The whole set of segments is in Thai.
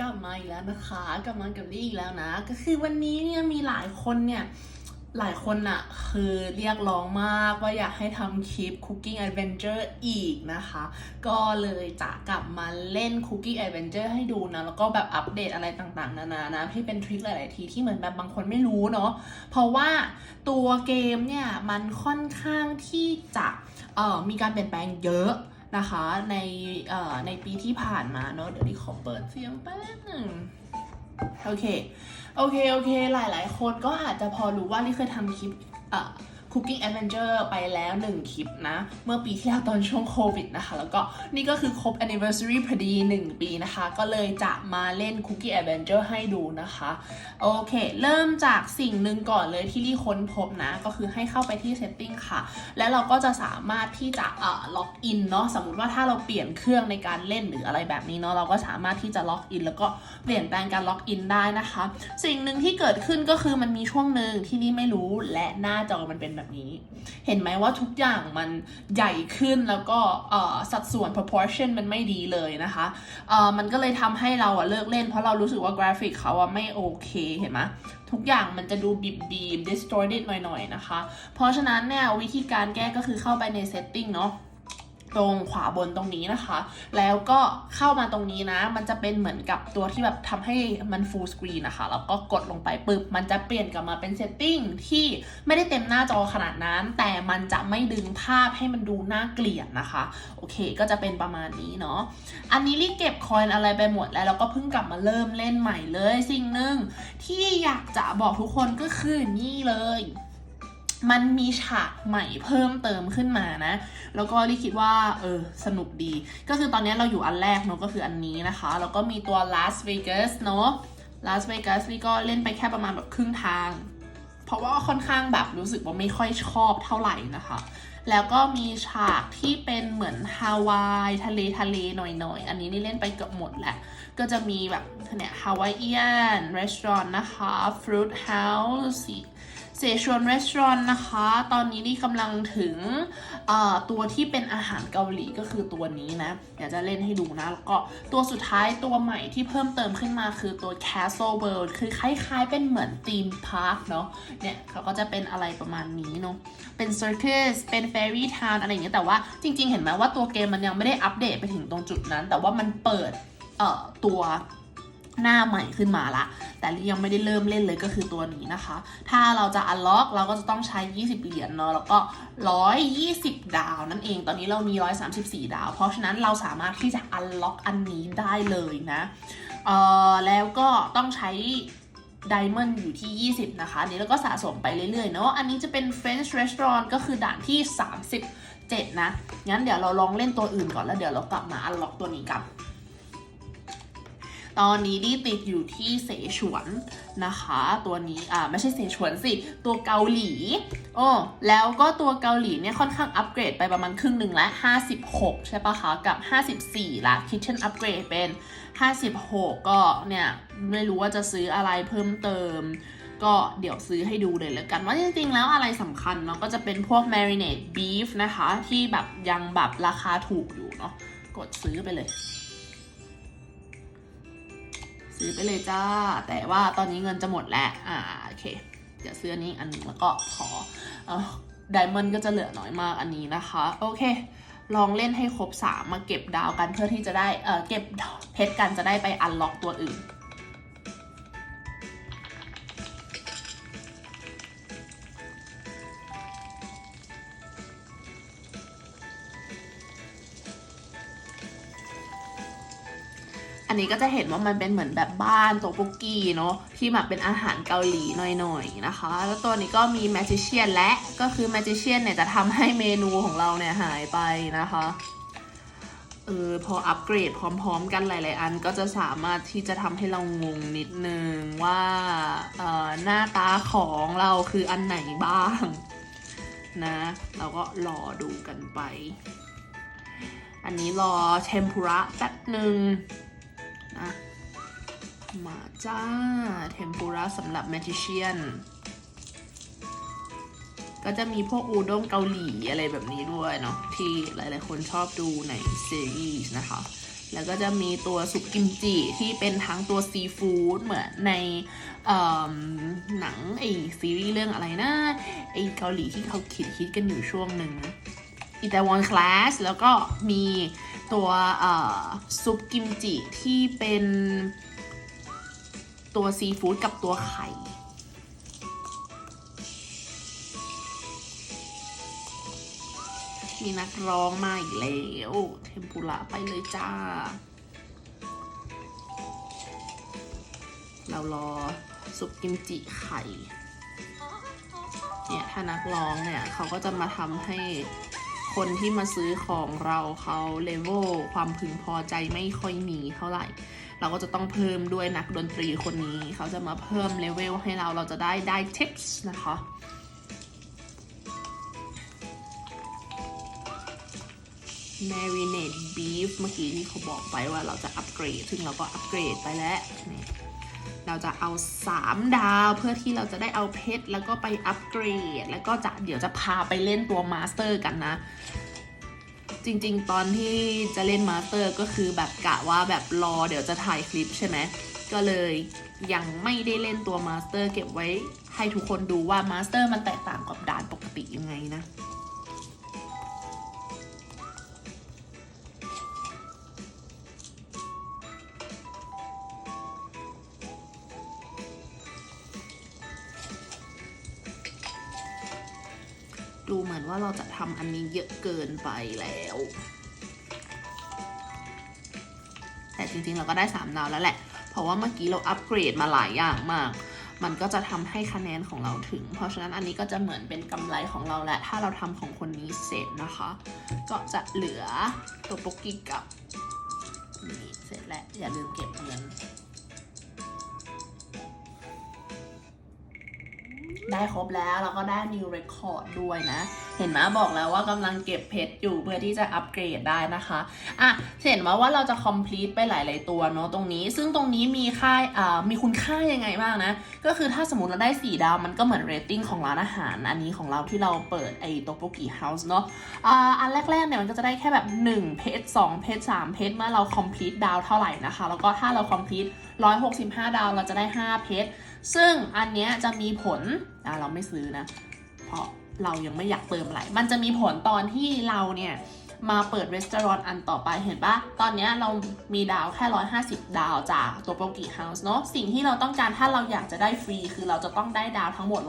กลับมาอีกแล้วนะคะ กลับมากับลี่อีกแล้วนะ ก็คือวันนี้เนี่ยมีหลายคนเนี่ย หลายคนอะคือเรียกร้องมากว่าอยากให้ทำคลิป Cooking Adventure อีกนะคะ ก็เลยจะกลับมาเล่น Cooking Adventure ให้ดูนะ แล้วก็แบบอัปเดตอะไรต่างๆ นานานะ ที่เป็นทริคหลาย ๆ ทีที่เหมือนแบบบางคนไม่รู้เนาะ เพราะว่าตัวเกมเนี่ย มันค่อนข้างที่จะเอ่อมีการเปลี่ยนแปลงเยอะ นะคะในในปีที่ผ่านมาเนาะเดี๋ยวดิขอเปิดเสียงแป๊บหนึ่งโอเค โอเค โอเค หลาย ๆ คนก็อาจจะพอรู้ว่านี่เคยทำคลิปอ่อ Cooking Adventure ไปแล้ว 1 คลิปนะ เมื่อปีที่แล้วตอนช่วงโควิดนะคะ แล้วก็นี่ก็คือครบ anniversary พอดี 1 ปีนะคะ ก็เลยจะมาเล่น Cooking Adventure ให้ดูนะคะ โอเค เริ่มจากสิ่งหนึ่งก่อนเลยที่ลี่ค้นพบนะ ก็คือให้เข้าไปที่ setting ค่ะ แล้วเราก็จะสามารถที่จะเอ่อล็อกอินเนาะสมมติว่าถ้าเราเปลี่ยนเครื่องในการเล่นหรืออะไรแบบนี้เนาะเราก็สามารถที่จะล็อกอินแล้วก็เปลี่ยนแปลงการล็อกอินได้นะคะ สิ่งหนึ่งที่เกิดขึ้นก็คือมันมีช่วงหนึ่งที่นี่ไม่รู้และหน้าจอมันเป็นแบบนี้ เห็นไหมว่าทุกอย่างมันใหญ่ขึ้นแล้วก็สัดส่วน proportion มันไม่ดีเลยนะคะมันก็เลยทำให้เราอะเลิกเล่น เพราะเรารู้สึกว่ากราฟิกเขาอะไม่โอเคเห็นไหมทุกอย่างมันจะดูบีบบีบ distorted หน่อยๆนะคะ เพราะฉะนั้นเนี่ยวิธีการแก้ก็คือเข้าไปใน setting เนาะ ตรงขวาบนตรงนี้นะคะ แล้วก็เข้ามาตรงนี้นะ มันจะเป็นเหมือนกับตัวที่แบบทำให้มัน full screen นะคะแล้วก็กดลงไปปึ๊บมันจะเปลี่ยนกลับมาเป็น setting ที่ไม่ได้เต็มหน้าจอขนาดนั้น แต่มันจะไม่ดึงภาพให้มันดูน่าเกลียดนะคะ โอเค ก็จะเป็นประมาณนี้เนาะอันนี้รีเก็บคอยน์อะไรไปหมดแล้วแล้วก็เพิ่งกลับมาเริ่มเล่นใหม่เลยสิ่งหนึ่งที่อยากจะบอกทุกคนก็คือนี่เลย มันมีฉากใหม่เพิ่มเติมขึ้นมานะ แล้วก็ลี่คิดว่าเออสนุกดี ก็คือตอนนี้เราอยู่อันแรกเนาะก็คืออันนี้นะคะ แล้วก็มีตัว Las Vegas เนาะ Las Vegas ลี่ก็เล่นไปแค่ประมาณแบบครึ่งทาง เพราะว่าค่อนข้างแบบรู้สึกว่าไม่ค่อยชอบเท่าไหร่นะคะ แล้วก็มีฉากที่เป็นเหมือนฮาวายทะเลทะเลหน่อยๆ อันนี้นี่เล่นไปเกือบหมดแหละ ก็จะมีแบบเนี่ยฮาวายเอียนรีสอร์ทนะคะ Fruit House เซชวนรีสอร์ทนะคะ ตอนนี้นี่กำลังถึงตัวที่เป็นอาหารเกาหลีก็คือตัวนี้นะเดี๋ยวจะเล่นให้ดูนะ แล้วก็ตัวสุดท้ายตัวใหม่ที่เพิ่มเติมขึ้นมาคือตัว Castle World คือคล้าย ๆ เป็นเหมือนธีมพาร์คเนาะเนี่ยเขาก็จะเป็นอะไรประมาณนี้เนาะเป็น Circus เป็น Fairy Town อะไรอย่างเงี้ยแต่ว่าจริง ๆ เห็นไหมว่าตัวเกมมันยังไม่ได้อัปเดตไปถึงตรงจุดนั้น แต่ว่ามันเปิดตัว หน้าใหม่ขึ้นมาละ แต่ยังไม่ได้เริ่มเล่นเลยก็คือตัวนี้นะคะ ถ้าเราจะ unlock เราก็จะต้องใช้ 20 เหรียญเนาะ แล้วก็ 120 ดาวนั่นเอง ตอนนี้เรามี 134 ดาว เพราะฉะนั้นเราสามารถที่จะ unlock อันนี้ได้เลยนะ เอ่อ แล้วก็ต้องใช้ Diamond อยู่ที่ 20 นะคะอันนี้เราก็สะสมไปเรื่อยๆ เนาะ อันนี้จะเป็น French Restaurant ก็คือด่านที่ 37 นะ งั้นเดี๋ยวเราลองเล่นตัวอื่นก่อนแล้วเดี๋ยวเรากลับมา unlock ตัวนี้กัน ตอนนี้ลี่ติดอยู่ที่เสฉวนนะคะ ตัวนี้อ่าไม่ใช่เสฉวนสิ ตัวเกาหลีโอ้แล้วก็ตัวเกาหลีเนี่ยค่อนข้างอัปเกรดไปประมาณครึ่งหนึ่งแล้ว56 ใช่ปะคะ กับ 54 ละ Kitchen อัปเกรดเป็น 56 ก็เนี่ย ไม่รู้ว่าจะซื้ออะไรเพิ่มเติมก็เดี๋ยวซื้อให้ดูเลยแล้วกัน ว่าจริงๆแล้วอะไรสำคัญเนาะก็จะเป็นพวก marinade beef นะคะ ที่แบบยังแบบราคาถูกอยู่เนาะกดซื้อไปเลย ซื้อไปเลยจ้า แต่ว่าตอนนี้เงินจะหมดแล้ว อ่าโอเค เดี๋ยวซื้ออันนี้อันหนึงแล้วก็ขอเออไดมอนด์ก็จะเหลือน้อยมากอันนี้นะคะ โอเค ลองเล่นให้ครบ 3 มาเก็บดาวกันเพื่อที่จะได้ เออเก็บเพชรกันจะได้ไปอันล็อกตัวอื่น นนี้ก็จะเห็นว่ามันเป็นเหมือนแบบบ้านโตปุกกี้เนาะที่แบบเป็นอาหารเกาหลีหน่อยๆนะคะ แล้วตัวนี้ก็มีแมจิเชียนและก็คือแมจิเชียนเนี่ยจะทำให้เมนูของเราเนี่ยหายไปนะคะเออพออัปเกรดพร้อม ๆ กันหลายๆอันก็จะสามารถที่จะทำให้เรางงนิดนึงว่าเอ่อหน้าตาของเราคืออันไหนบ้างนะ เราก็รอดูกันไป อันนี้รอเทมปุระแป๊บหนึ่ง นะมาจ้า เทมปุระสำหรับแมจิเชียน ก็จะมีพวกอูด้งเกาหลีอะไรแบบนี้ด้วยเนาะที่หลายๆคนชอบดูในซีรีส์นะคะ แล้วก็จะมีตัวซุปกิมจิที่เป็นทั้งตัวซีฟู้ดเหมือนในหนังไอซีรีส์เรื่องอะไรนะไอเกาหลีที่เขาคิดฮิตกันอยู่ช่วงหนึ่งอิตา o อนคลาสแล้วก็มี ตัวซุปกิมจิที่เป็นตัวซีฟู้ดกับตัวไข่ มีนักร้องมาอีกแล้ว เทมปุระไปเลยจ้า เรารอซุปกิมจิไข่ เนี่ย ถ้านักร้องเนี่ย เขาก็จะมาทำให้ คนที่มาซื้อของเราเขาเลเวลความพึงพอใจไม่ค่อยมีเท่าไหร่ เราก็จะต้องเพิ่มด้วยนักดนตรีคนนี้ เขาจะมาเพิ่มเลเวลให้เราเราจะได้ได้ทิปส์นะคะ marinade beef เมื่อกี้ที่เขาบอกไปว่าเราจะอัปเกรด ซึ่งเราก็อัปเกรดไปแล้วนี่ เราจะเอา 3 ดาวเพื่อที่เราจะได้เอาเพชรแล้วก็ไปอัปเกรด แล้วก็จะเดี๋ยวจะพาไปเล่นตัวมาสเตอร์กันนะ จริงๆ ตอนที่จะเล่นมาสเตอร์ก็คือแบบกะว่าแบบรอเดี๋ยวจะถ่ายคลิปใช่ไหมก็เลยยังไม่ได้เล่นตัวมาสเตอร์เก็บไว้ให้ทุกคนดูว่ามาสเตอร์มันแตกต่างกับด่านปกติยังไงนะ ดูเหมือนว่าเราจะทำอันนี้เยอะเกินไปแล้ว แต่จริงๆเราก็ได้ 3 ดาวแล้วแหละ เพราะว่าเมื่อกี้เราอัปเกรดมาหลายอย่างมาก มันก็จะทำให้คะแนนของเราถึง เพราะฉะนั้นอันนี้ก็จะเหมือนเป็นกำไรของเราแหละ ถ้าเราทำของคนนี้เสร็จนะคะ ก็จะเหลือตัวโปกกี้กับนี่เสร็จแล้วอย่าลืมเก็บเงิน ได้ครบแล้ว แล้วก็ได้ new record ด้วยนะ เห็นไหมบอกแล้วว่ากำลังเก็บเพชรอยู่เพื่อที่จะอัปเกรดได้นะคะอะเห็นไหมว่าเราจะ complete ไปหลาย ๆ ตัวเนาะตรงนี้ ซึ่งตรงนี้มีค่าอ่ามีคุณค่ายังไงบ้างนะ ก็คือถ้าสมมติเราได้ 4 ดาว มันก็เหมือน rating ของร้านอาหาร อันนี้ของเราที่เราเปิดไอ้โตโปกิเฮาส์เนาะอ่าอันแรก ๆ เนี่ยมันก็จะได้แค่แบบ 1 เพชร2เพชร3เพชรเมื่อเรา complete ดาวเท่าไหร่นะคะ แล้วก็ถ้าเรา complete 165 ดาวเราจะได้ 5 เพชรซึ่งอันเนี้ยจะมีผล อ่าเราไม่ซื้อนะ เพราะเรายังไม่อยากเติมอะไรมันจะมีผลตอนที่เราเนี่ยมาเปิดรีสอร์ทอันต่อไปเห็นปะตอนนี้เรามีดาวแค่ 150 ดาวจากตัวโปรกิเฮาส์เนาะสิ่งที่เราต้องการถ้าเราอยากจะได้ฟรี คือเราจะต้องได้ดาวทั้งหมด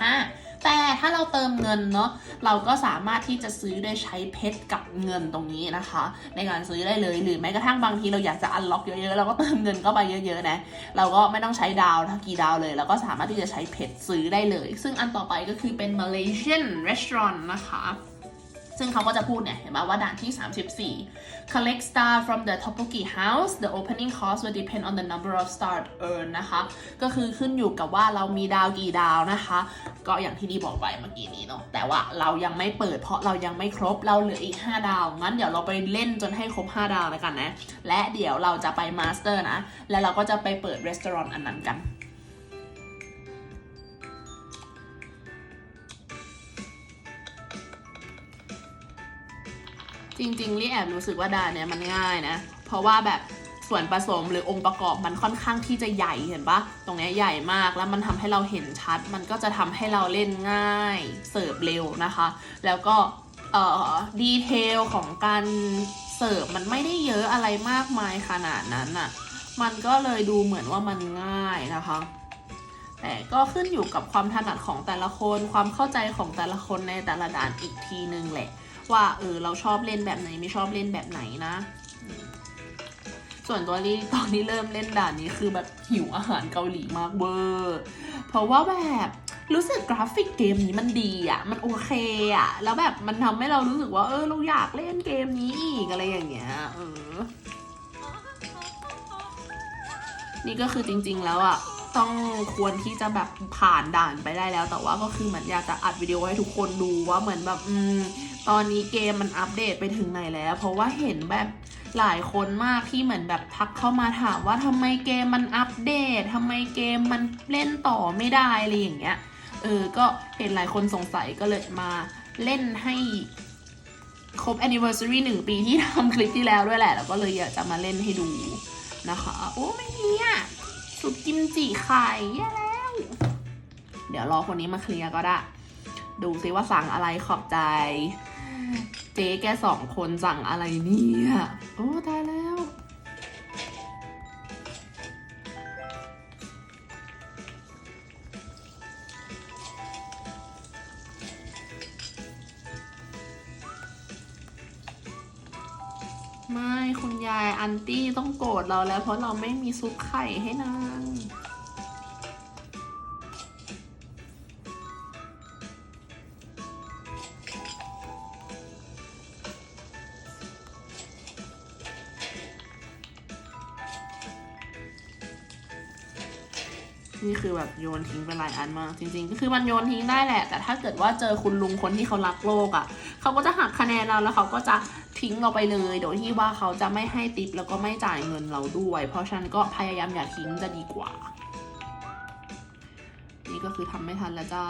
155 แต่ถ้าเราเติมเงินเนาะเราก็สามารถที่จะซื้อได้ใช้เพชรกับเงินตรงนี้นะคะ ในการซื้อได้เลยหรือแม้กระทั่งบางทีเราอยากจะอันล็อกเยอะๆเราก็เติมเงินเข้าไปเยอะๆนะเราก็ไม่ต้องใช้ดาวถ้ากี่ดาวเลยเราก็สามารถที่จะใช้เพชรซื้อได้เลย ซึ่งอันต่อไปก็คือเป็น Malaysian Restaurant นะคะ ซึ่งเขาก็จะพูดเนี่ยเห็นไหมว่าด่านที่ 34 collect star from the tteokbokki house the opening cost will depend on the number of star earned นะคะ ก็คือขึ้นอยู่กับว่าเรามีดาวกี่ดาวนะคะ ก็อย่างที่ดีบอกไปเมื่อกี้นี้เนาะแต่ว่าเรายังไม่เปิดเพราะเรายังไม่ครบเราเหลืออีก 5 ดาว งั้นเดี๋ยวเราไปเล่นจนให้ครบ 5 ดาวแล้วกันนะ และเดี๋ยวเราจะไปมาสเตอร์นะ แล้วเราก็จะไปเปิดรีสอร์ทอันนั้นกัน จริงๆลี่แอบรู้สึกว่าดานเนี่ยมันง่ายนะ เพราะว่าแบบส่วนผสมหรือองค์ประกอบมันค่อนข้างที่จะใหญ่เห็นปะตรงนี้ใหญ่มากแล้วมันทำให้เราเห็นชัด มันก็จะทำให้เราเล่นง่ายเสิร์ฟเร็วนะคะ แล้วก็เอ่อดีเทลของการเสิร์ฟมันไม่ได้เยอะอะไรมากมายขนาดนั้นอะ่ะมันก็เลยดูเหมือนว่ามันง่ายนะคะแต่ก็ขึ้นอยู่กับความถนัดของแต่ละคน ความเข้าใจของแต่ละคนในแต่ละด่านอีกทีนึงแหละ ว่าเออเราชอบเล่นแบบไหนไม่ชอบเล่นแบบไหนนะ ส่วนตัวนี้ตอนนี้เริ่มเล่นด่านนี้คือแบบหิวอาหารเกาหลีมากเวอร์เพราะว่าแบบรู้สึกกราฟิกเกมนี้มันดีอะ่ะ มันโอเคอะ่ะ แล้วแบบมันทำให้เรารู้สึกว่า เออเราอยากเล่นเกมนี้อีกอะไรอย่างเงี้ย เออ นี่ก็คือจริง ๆ แล้วอะ ต้องควรที่จะแบบผ่านด่านไปได้แล้ว แต่ว่าก็คือเหมือนอยากจะอัดวิดีโอให้ทุกคนดูว่าเหมือนแบบ อืม ตอนนี้เกมมันอัปเดตไปถึงไหนแล้ว เพราะว่าเห็นแบบหลายคนมากที่เหมือนแบบทักเข้ามาถามว่าทำไมเกมมันอัปเดตทำไมเกมมันเล่นต่อไม่ได้อะไรอย่างเงี้ยเออก็เห็นหลายคนสงสัยก็เลยมาเล่นให้ครบ anniversary หนึ่งปีที่ทำคลิปที่แล้วด้วยแหละ แล้วก็เลยอยากจะมาเล่นให้ดูนะคะ โอ้ไม่มีอะซุปกิมจิไข่แย่แล้ว เดี๋ยวรอคนนี้มาเคลียร์ก็ได้ ดูซิว่าสั่งอะไรขอบใจ เจ๊แกสองคนสั่งอะไรเนี่ยโอ้ตายแล้ว ไม่ คุณยายอันตี้ต้องโกรธเราแล้ว เพราะเราไม่มีซุปไข่ให้นาง แบบโยนทิ้งไปหลายอันมากจริงๆก็คือมันโยนทิ้งได้แหละ แต่ถ้าเกิดว่าเจอคุณลุงคนที่เขารักโลกอะ่ะเขาก็จะหักคะแนนเราแล้วเขาก็จะทิ้งเราไปเลย โดยที่ว่าเขาจะไม่ให้ติปแล้วก็ไม่จ่ายเงินเราด้วย เพราะฉะนั้นก็พยายามอย่าทิ้งจะดีกว่า นี่ก็คือทำไม่ทันแล้วจ้า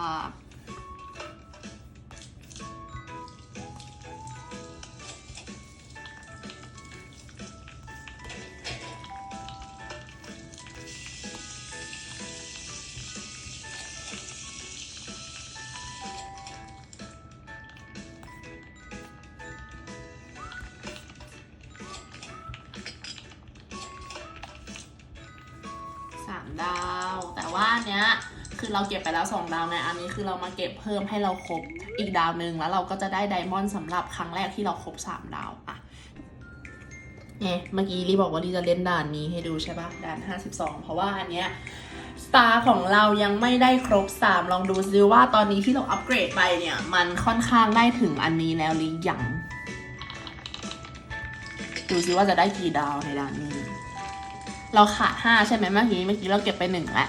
ดาวไงอันนี้คือเรามาเก็บเพิ่มให้เราครบอีกดาวหนึ่งแล้วเราก็จะได้ไดมอนด์สำหรับครั้งแรกที่เราครบสามดาวอะเนี่ยเมื่อกี้รีบอกว่ารีจะเล่นด่านนี้ให้ดูใช่ปะด่าน 52 เพราะว่าอันเนี้ยสตาร์ของเรายังไม่ได้ครบ 3 ลองดูซิว่าตอนนี้ที่เราอัปเกรดไปเนี่ย มันค่อนข้างได้ถึงอันนี้แล้วหรือยังดูซิว่าจะได้กี่ดาวในด่านนี้ เราขาดห้าใช่ไหมเมื่อกี้เมื่อกี้เราเก็บไปหนึ่งแล้ว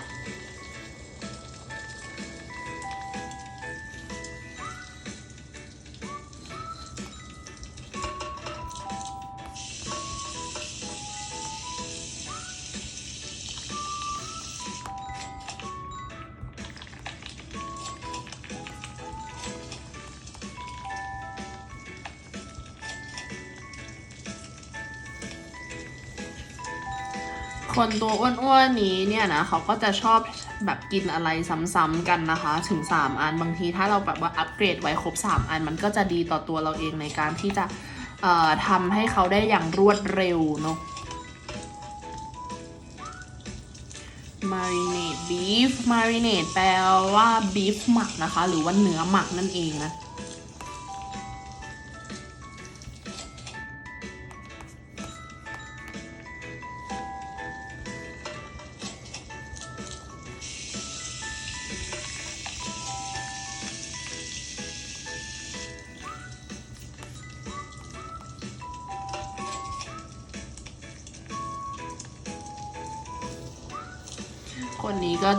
คนตัวอ้วนๆนี้เนี่ยนะเขาก็จะชอบแบบกินอะไรซ้ำๆกันนะคะ ถึง 3 อันบางทีถ้าเราแบบว่าอัปเกรดไว้ครบ 3 อัน มันก็จะดีต่อตัวเราเองในการที่จะทำให้เขาได้อย่างรวดเร็วเนาะ marinate beef marinate แปลว่า beef หมักนะคะ หรือว่าเนื้อหมักนั่นเองนะ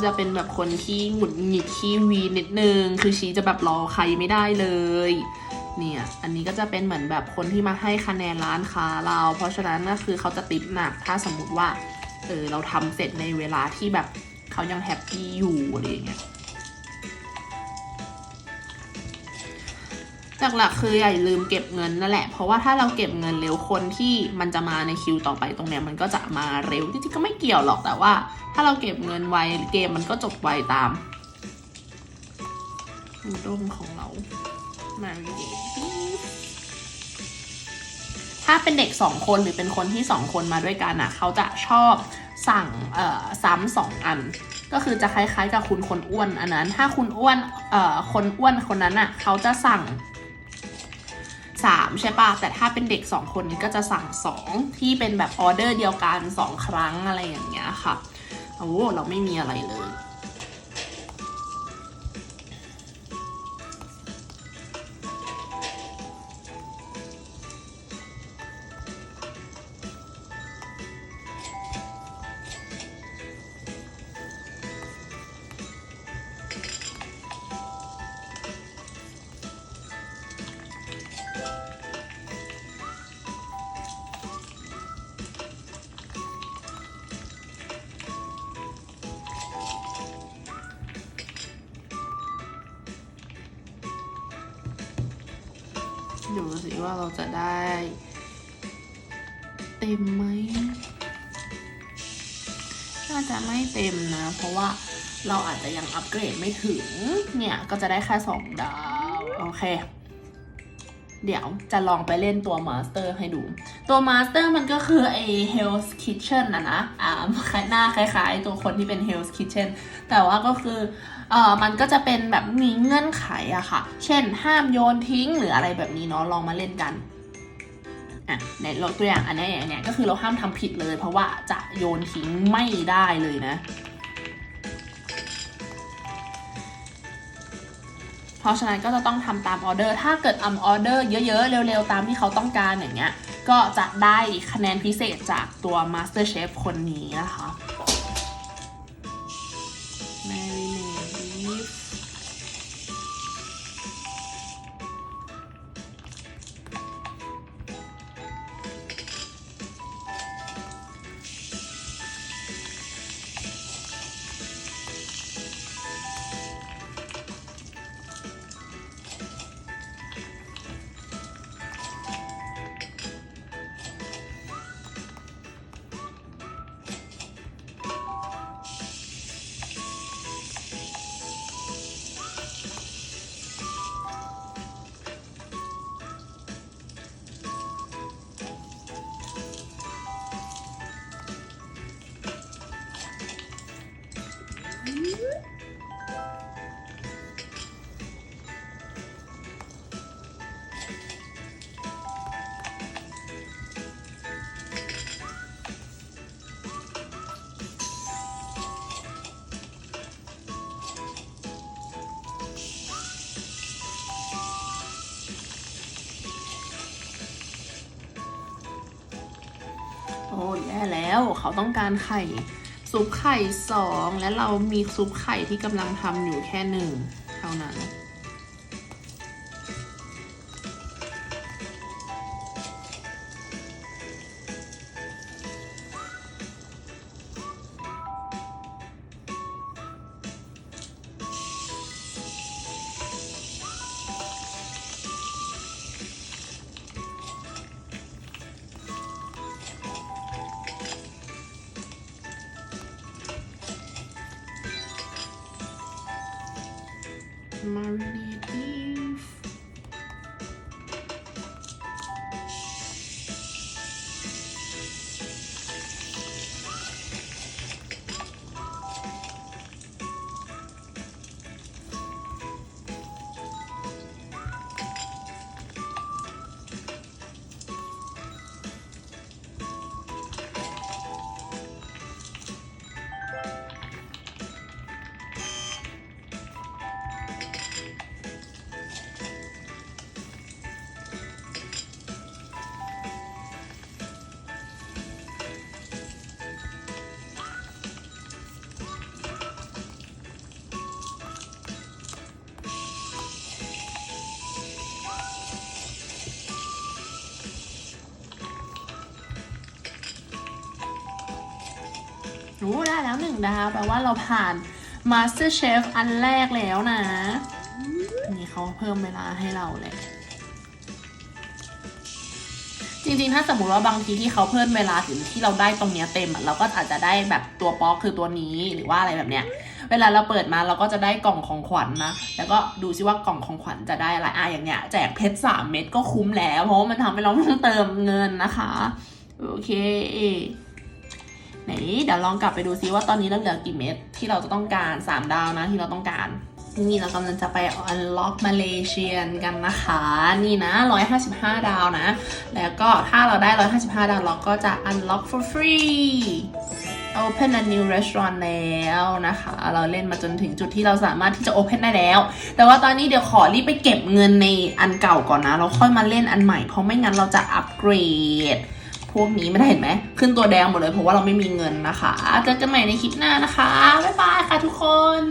จะเป็นแบบคนที่หงุดหงิดขี้วีนิดนึง คือชีจะแบบรอใครไม่ได้เลย เนี่ย อันนี้ก็จะเป็นเหมือนแบบคนที่มาให้คะแนนร้านค้าเรา เพราะฉะนั้นก็คือเขาจะติดหนัก ถ้าสมมุติว่า เออเราทำเสร็จในเวลาที่แบบเขายังแฮปปี้อยู่อะไรอย่างเงี้ย หลักๆคืออย่าลืมเก็บเงินนั่นแหละ เพราะว่าถ้าเราเก็บเงินเร็วคนที่มันจะมาในคิวต่อไปตรงเนี้ยมันก็จะมาเร็วจริงๆก็ไม่เกี่ยวหรอกแต่ว่า ถ้าเราเก็บเงินไวเกมมันก็จบไวตามอูดงของเรามาเรียถ้าเป็นเด็กสองคนหรือเป็นคนที่สองคนมาด้วยกันอะเขาจะชอบสั่งเอ่อซ้ำสองอัน ก็คือจะคล้ายๆกับคุณคนอ้วนอันนั้น ถ้าคุณอ้วนเอ่อคนอ้วนคนนั้นอะเขาจะสั่ง สามใช่ปะแต่ถ้าเป็นเด็กสองคนนี้ก็จะสั่งสองที่เป็นแบบออเดอร์เดียวกันสองครั้งอะไรอย่างเงี้ยค่ะ โอ้เราไม่มีอะไรเลย ดูสิว่าเราจะได้ เต็มไหมน่าจะไม่เต็มนะ เพราะว่าเราอาจจะยังอัปเกรดไม่ถึง เนี่ยก็จะได้แค่สองดาว โอเค เดี๋ยวจะลองไปเล่นตัวมาสเตอร์ให้ดู ตัวมาสเตอร์มันก็คือไอ้ Hell's Kitchen นะนะ อ่าหน้าคล้ายๆ ตัวคนที่เป็น Hell's Kitchen แต่ว่าก็คือเออมันก็จะเป็นแบบมีเงื่อนไขอะค่ะ เช่นห้ามโยนทิ้งหรืออะไรแบบนี้เนาะลองมาเล่นกันอะในตัวอย่างอันนี้อย่างเนี้ยก็คือเราห้ามทำผิดเลย เพราะว่าจะโยนทิ้งไม่ได้เลยนะ เพราะฉะนั้นก็จะต้องทำตามออเดอร์ถ้าเกิดทำออเดอร์เยอะๆ เร็วๆ ตามที่เขาต้องการอย่างเงี้ย ก็จะได้คะแนนพิเศษจากตัว Master Chef คนนี้นะคะ โอ้แย่แล้วเขาต้องการไข่ ซุปไข่สองและเรามีซุปไข่ที่กำลังทำอยู่แค่หนึ่งเท่านั้น โอ้ได้แล้วหนึ่งดาวแปลว่าเราผ่าน Master Chef อันแรกแล้วนะ นี่เขาเพิ่มเวลาให้เราเลย จริงๆ ถ้าสมมติว่าบางทีที่เขาเพิ่มเวลาถึงที่เราได้ตรงเนี้ยเต็มเราก็อาจจะได้แบบตัวป๊อกคือตัวนี้หรือว่าอะไรแบบเนี้ย เวลาเราเปิดมาเราก็จะได้กล่องของขวัญนะแล้วก็ดูซิว่ากล่องของขวัญจะได้อะไรอะอย่างเนี้ยแจกเพชรสามเม็ดก็คุ้มแล้ว เพราะมันทำให้เราไม่ต้องเติมเงินนะคะ โอเค ไหนเดี๋ยวลองกลับไปดูซิว่าตอนนี้เราเหลือกี่เม็ดที่เราจะต้องการ 3 ดาวนะที่เราต้องการ นี่เรากำลังจะไป unlock Malaysian กันนะคะ นี่นะ 155 ดาวนะ แล้วก็ถ้าเราได้ 155 ดาวเราก็จะ unlock for free open a new restaurant แล้วนะคะ เราเล่นมาจนถึงจุดที่เราสามารถที่จะ open ได้แล้ว แต่ว่าตอนนี้เดี๋ยวขอรีบไปเก็บเงินในอันเก่าก่อนนะ เราค่อยมาเล่นอันใหม่เพราะไม่งั้นเราจะอัปเกรด พวกนี้ไม่ได้เห็นไหม ขึ้นตัวแดงหมดเลยเพราะว่าเราไม่มีเงินนะคะ เจอกันใหม่ในคลิปหน้านะคะ บ๊ายบายค่ะทุกคน